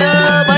ರ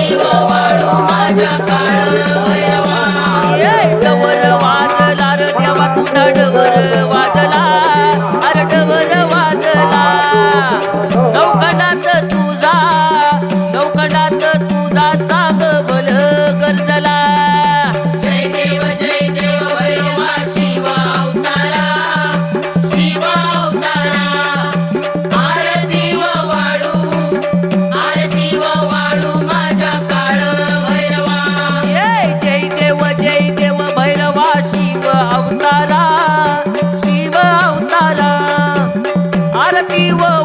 माझ्या काळ वयवा कमर wanna one.